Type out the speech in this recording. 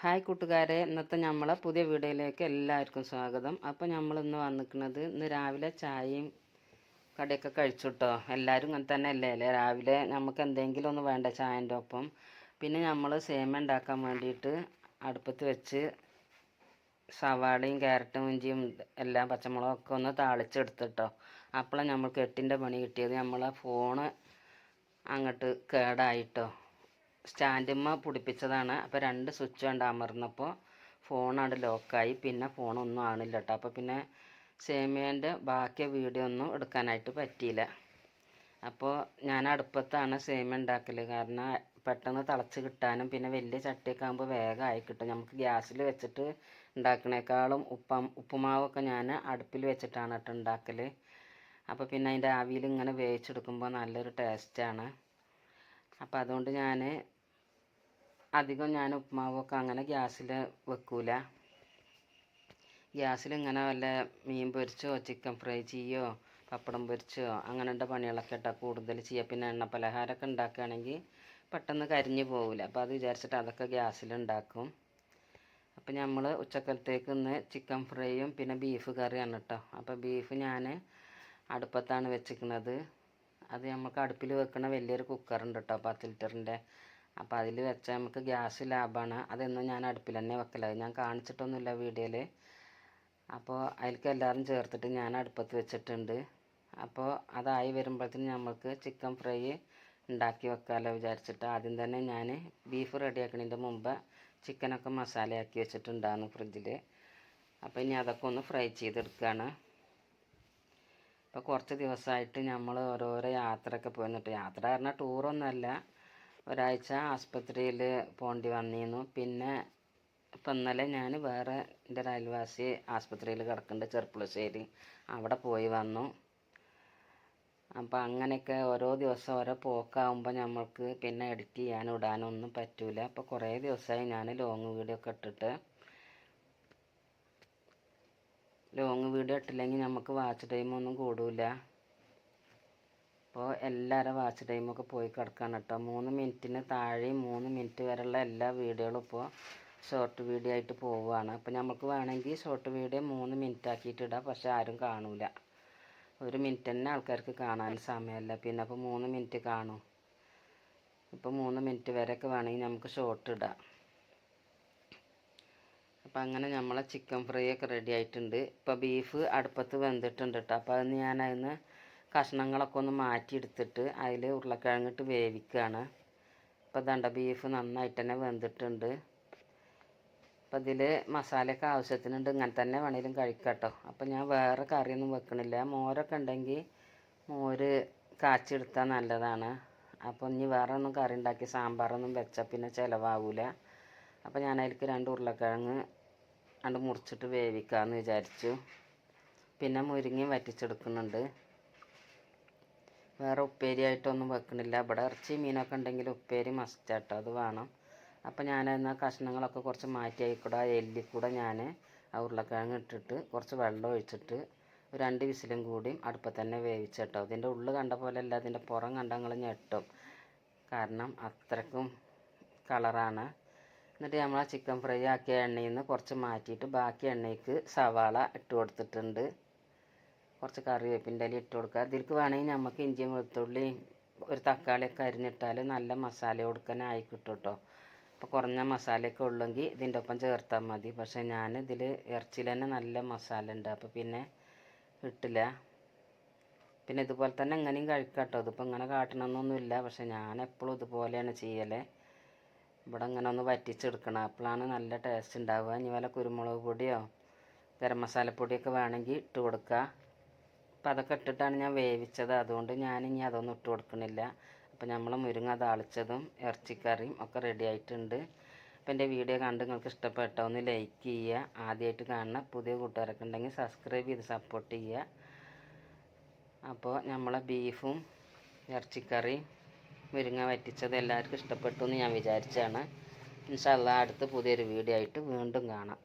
Hi കൂട്ടുകാരെ ഇന്നത്തെ നമ്മളെ പുതിയ വീഡിയോയിലേക്ക് എല്ലാവർക്കും സ്വാഗതം. അപ്പോൾ നമ്മൾ ഇന്ന് വന്നിരിക്കുന്നത് ഇന്ന് രാവിലെ ചായയും കടയൊക്കെ കഴിച്ചുട്ടോ. എല്ലാവരും ഇങ്ങനെ തന്നെ അല്ലേ? അല്ലേ രാവിലെ നമുക്ക് എന്തെങ്കിലും ഒന്ന് വേണ്ട ചായന്റെ ഒപ്പം? പിന്നെ നമ്മൾ സേമ ഉണ്ടാക്കാൻ വേണ്ടിയിട്ട് അടുപ്പത്ത് വെച്ച് സവാളയും ക്യാരറ്റും ഇഞ്ചിയും എല്ലാം പച്ചമുളകൊക്കെ ഒന്ന് താളിച്ചെടുത്തിട്ടോ. അപ്പോഴാണ് നമ്മൾ കെട്ടിന്റെ പണി കിട്ടിയത്. നമ്മളെ ഫോണ് അങ്ങോട്ട് കേടായിട്ടോ. സ്റ്റാൻഡുമ്മ പിടിപ്പിച്ചതാണ്. അപ്പോൾ രണ്ട് സ്വിച്ച് കണ്ട് അമർന്നപ്പോൾ ഫോണാണ് ലോക്കായി. പിന്നെ ഫോണൊന്നും ആണില്ല കേട്ടോ അപ്പോൾ പിന്നെ സേമിയന്റെ ബാക്കി വീഡിയോ ഒന്നും എടുക്കാനായിട്ട് പറ്റിയില്ല. അപ്പോൾ ഞാൻ അടുപ്പത്താണ് സേമിയ ഉണ്ടാക്കൽ കാരണം പെട്ടെന്ന് തിളച്ച് കിട്ടാനും പിന്നെ വലിയ ചട്ടിയൊക്കെ ആകുമ്പോൾ വേഗമായി കിട്ടും. നമുക്ക് ഗ്യാസിൽ വെച്ചിട്ട് ഉണ്ടാക്കണേക്കാളും ഉപ്പ ഉപ്പുമാവൊക്കെ ഞാൻ അടുപ്പിൽ വെച്ചിട്ടാണ് കേട്ടോ ഉണ്ടാക്കൽ അപ്പോൾ പിന്നെ അതിന്റെ ആവിയിൽ ഇങ്ങനെ വേവിച്ചെടുക്കുമ്പോൾ നല്ലൊരു ടേസ്റ്റാണ്. അപ്പോൾ അതുകൊണ്ട് ഞാൻ അധികം ഞാൻ ഉപ്പുമാവൊക്കെ അങ്ങനെ ഗ്യാസിൽ വെക്കൂല. ഗ്യാസിൽ ഇങ്ങനെ വല്ല മീൻ പൊരിച്ചോ ചിക്കൻ ഫ്രൈ ചെയ്യോ പപ്പടം പൊരിച്ചോ അങ്ങനെയുള്ള പണികളൊക്കെ ഇട്ടാൽ കൂടുതൽ ചെയ്യുക പിന്നെ എണ്ണ പലഹാരമൊക്കെ ഉണ്ടാക്കുകയാണെങ്കിൽ പെട്ടെന്ന് കരിഞ്ഞു പോവില്ല അപ്പോൾ അത് വിചാരിച്ചിട്ട് അതൊക്കെ ഗ്യാസിൽ ഉണ്ടാക്കും അപ്പോൾ നമ്മൾ ഉച്ചക്കലത്തേക്ക് ഇന്ന് ചിക്കൻ ഫ്രൈയും പിന്നെ ബീഫ് കറിയാണ് കേട്ടോ അപ്പോൾ ബീഫ് ഞാൻ അടുപ്പത്താണ് വെച്ചിരിക്കുന്നത് അത് നമുക്ക് അടുപ്പിൽ വെക്കുന്ന വലിയൊരു കുക്കറുണ്ട് കേട്ടോ പത്ത് ലിറ്ററിന്റെ അപ്പോൾ അതിൽ വെച്ചാൽ നമുക്ക് ഗ്യാസ് ലാഭമാണ് അതെന്നും ഞാൻ അടുപ്പിൽ തന്നെ വെക്കല. ഞാൻ കാണിച്ചിട്ടൊന്നുമില്ല വീഡിയോയിൽ അപ്പോൾ അതിലേക്ക് എല്ലാവരും ചേർത്തിട്ട് ഞാൻ അടുപ്പത്ത് വെച്ചിട്ടുണ്ട്. അപ്പോൾ അതായി വരുമ്പോഴത്തേന് നമുക്ക് ചിക്കൻ ഫ്രൈ ഉണ്ടാക്കി വെക്കാമല്ലോ വിചാരിച്ചിട്ട്. ആദ്യം തന്നെ ഞാൻ ബീഫ് റെഡിയാക്കണതിന്റെ മുമ്പ് ചിക്കനൊക്കെ മസാലയാക്കി വെച്ചിട്ടുണ്ടായിരുന്നു ഫ്രിഡ്ജിൽ അപ്പോൾ ഇനി അതൊക്കെ ഒന്ന് ഫ്രൈ ചെയ്തെടുക്കുകയാണ് ഇപ്പോൾ കുറച്ച് ദിവസമായിട്ട് നമ്മൾ ഓരോരോ യാത്രയൊക്കെ പോയിരുന്നിട്ട് യാത്ര പറഞ്ഞാൽ ടൂറൊന്നുമല്ല. ഒരാഴ്ച ആസ്പത്രിയിൽ പോണ്ടി വന്നിരുന്നു. പിന്നെ ഇപ്പം ഇന്നലെ ഞാൻ വേറെ എന്റെ ഒരു അയൽവാസി ആസ്പത്രിയിൽ കിടക്കുന്നുണ്ട് ചെറുപ്പുളശ്ശേരി അവിടെ പോയി വന്നു. അപ്പോൾ അങ്ങനെയൊക്കെ ഓരോ ദിവസം ഓരോ പോക്കാകുമ്പോൾ നമ്മൾക്ക് പിന്നെ എഡിറ്റ് ചെയ്യാനും ഇടാനും ഒന്നും പറ്റൂല. അപ്പോൾ കുറേ ദിവസമായി ഞാൻ ലോങ് വീഡിയോ ഒക്കെ ഇട്ടിട്ട്. ലോങ് വീഡിയോ ഇട്ടില്ലെങ്കിൽ നമുക്ക് വാച്ച് ടൈമൊന്നും കൂടില്ല അപ്പോൾ എല്ലാവരും വാച്ച് ടൈമൊക്കെ പോയി കിടക്കാണ് കേട്ടോ. മൂന്ന് മിനിറ്റിന് താഴെയും മൂന്ന് മിനിറ്റ് വരെയുള്ള എല്ലാ വീഡിയോകളും ഇപ്പോൾ ഷോർട്ട് വീഡിയോ ആയിട്ട് പോവുകയാണ്. അപ്പോൾ നമുക്ക് വേണമെങ്കിൽ ഷോർട്ട് വീഡിയോ മൂന്ന് മിനിറ്റ് ആക്കിയിട്ട് ഇടാം. പക്ഷേ ആരും കാണൂല. ഒരു മിനിറ്റ് തന്നെ ആൾക്കാർക്ക് കാണാൻ സമയമല്ല. പിന്നെ അപ്പോൾ മൂന്ന് മിനിറ്റ് കാണും. ഇപ്പോൾ മൂന്ന് മിനിറ്റ് വരെയൊക്കെ വേണമെങ്കിൽ നമുക്ക് ഷോർട്ട് ഇടാം. അപ്പോൾ അങ്ങനെ നമ്മളെ ചിക്കൻ ഫ്രൈ ഒക്കെ റെഡി ആയിട്ടുണ്ട്. ഇപ്പോൾ ബീഫ് അടുപ്പത്ത് വെന്തിട്ടുണ്ട് കേട്ടോ. അപ്പോൾ അതിന് ഞാൻ കഷ്ണങ്ങളൊക്കെ ഒന്ന് മാറ്റിയെടുത്തിട്ട് അതിൽ ഉരുളക്കിഴങ്ങിട്ട് വേവിക്കുകയാണ് ഇപ്പോൾ ദണ്ട ബീഫ് നന്നായിട്ട് തന്നെ വെന്തിട്ടുണ്ട്. അപ്പോൾ ഇതിൽ മസാലയൊക്കെ ആവശ്യത്തിനുണ്ട്. ഇങ്ങനെ തന്നെ വേണേലും കഴിക്കാം ട്ടോ അപ്പോൾ ഞാൻ വേറെ കറിയൊന്നും വെക്കണില്ല. മോരൊക്കെ ഉണ്ടെങ്കിൽ മോര് കാച്ചെടുത്താൽ നല്ലതാണ്. അപ്പോൾ ഇനി വേറെ ഒന്നും കറി ഉണ്ടാക്കി സാമ്പാറൊന്നും വെച്ചാൽ പിന്നെ ചിലവാകില്ല അപ്പോൾ ഞാൻ അതിലേക്ക് രണ്ട് ഉരുളക്കിഴങ്ങ് രണ്ട് മുറിച്ചിട്ട് വേവിക്കാമെന്ന് വിചാരിച്ചു. പിന്നെ മുരിങ്ങയും വറ്റിച്ചെടുക്കുന്നുണ്ട്. വേറെ ഉപ്പേരി ആയിട്ടൊന്നും വെക്കണില്ല. ഇവിടെ ഇറച്ചി മീനൊക്കെ ഉണ്ടെങ്കിൽ ഉപ്പേരി മസ്റ്റാട്ടോ അത് വേണം. അപ്പോൾ ഞാൻ എന്നാൽ കഷ്ണങ്ങളൊക്കെ കുറച്ച് മാറ്റി ആയിക്കൂടെ എല്ലിൽ കൂടെ ഞാൻ ആ ഉരുളക്കിഴങ്ങ് ഇട്ടിട്ട് കുറച്ച് വെള്ളം ഒഴിച്ചിട്ട് രണ്ട് വിസിലും കൂടി അടുപ്പത്ത് തന്നെ വേവിച്ചിട്ടോ. ഇതിന്റെ ഉള്ളു കണ്ട പോലെ അല്ല ഇതിന്റെ പുറം കണ്ട നിങ്ങൾ ഞെട്ടും. കാരണം അത്രക്കും കളറാണ്. എന്നിട്ട് നമ്മൾ ആ ചിക്കൻ ഫ്രൈ ആക്കിയ എണ്ണയിൽ നിന്ന് കുറച്ച് മാറ്റിയിട്ട് ബാക്കി എണ്ണയ്ക്ക് സവാള ഇട്ട് കൊടുത്തിട്ടുണ്ട്. കുറച്ച് കറിവേപ്പിന്റെ ഇല ഇട്ട് കൊടുക്കുക. ഇതിലേക്ക് വേണമെങ്കിൽ നമുക്ക് ഇഞ്ചിയും വെളുത്തുള്ളി ഒരു തക്കാളിയൊക്കെ അരിഞ്ഞിട്ടാൽ നല്ല മസാല കൊടുക്കാനായി കിട്ടും കേട്ടോ. അപ്പോൾ കുറഞ്ഞ മസാലയൊക്കെ ഉള്ളെങ്കിൽ ഇതിന്റെ ഒപ്പം ചേർത്താൽ മതി. പക്ഷേ ഞാൻ ഇതിൽ ഇറച്ചിയിൽ തന്നെ നല്ല മസാല ഉണ്ട്. അപ്പോൾ പിന്നെ ഇട്ടില്ല പിന്നെ ഇതുപോലെ തന്നെ എങ്ങനെയും കഴിക്കാം കേട്ടോ. ഇതിപ്പോൾ ഇങ്ങനെ കാട്ടണമെന്നൊന്നുമില്ല. പക്ഷേ ഞാൻ എപ്പോഴും ഇതുപോലെയാണ് ചെയ്യൽ ഇവിടെ ഇങ്ങനെ ഒന്ന് വറ്റിച്ചെടുക്കണം. അപ്പോഴാണ് നല്ല ടേസ്റ്റ് ഉണ്ടാവുക. ഇനി വല്ല കുരുമുളക് പൊടിയോ ഗരം മസാലപ്പൊടിയൊക്കെ വേണമെങ്കിൽ ഇട്ട് കൊടുക്കുക. അപ്പോൾ അതൊക്കെ ഇട്ടിട്ടാണ് ഞാൻ വേവിച്ചത്. അതുകൊണ്ട് ഞാൻ ഇനി അതൊന്നും ഇട്ട് കൊടുക്കുന്നില്ല അപ്പോൾ നമ്മൾ മുരിങ്ങ താളിച്ചതും ഇറച്ചിക്കറിയും ഒക്കെ റെഡി ആയിട്ടുണ്ട്. അപ്പോൾ എന്റെ വീഡിയോ കണ്ട് നിങ്ങൾക്ക് ഇഷ്ടപ്പെട്ട ഒന്ന് ലൈക്ക് ചെയ്യുക. ആദ്യമായിട്ട് കാണുന്ന പുതിയ കൂട്ടുകാരൊക്കെ ഉണ്ടെങ്കിൽ സബ്സ്ക്രൈബ് ചെയ്ത് സപ്പോർട്ട് ചെയ്യുക. അപ്പോൾ നമ്മളെ ബീഫും ഇറച്ചിക്കറിയും മുരിങ്ങ വറ്റിച്ചത് എല്ലാവർക്കും ഇഷ്ടപ്പെട്ടു എന്ന് ഞാൻ വിചാരിച്ചാണ്. ഇൻഷാല്ല അടുത്ത് പുതിയൊരു വീഡിയോ ആയിട്ട് വീണ്ടും കാണാം.